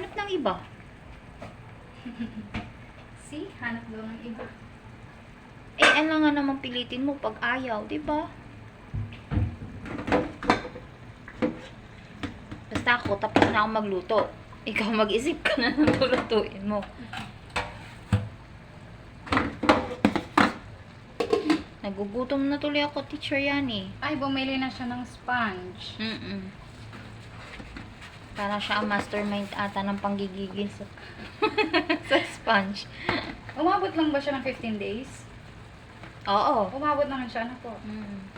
Hanap ng iba. See? Hanap daw ng iba. Eh, ano nga naman pilitin mo pag ayaw, di ba? Basta ako, tapos na ako magluto. Ikaw mag-isip ka na ng lulutuin mo. Nagugutom na tuloy ako, teacher yan eh. Ay, bumili na siya ng sponge. Mm-mm. Para siya ang mastermind ata ng panggigigil sa, sa sponge. Umabot lang ba siya ng 15 days? Oo. Umabot naman siya, ano po? Mm.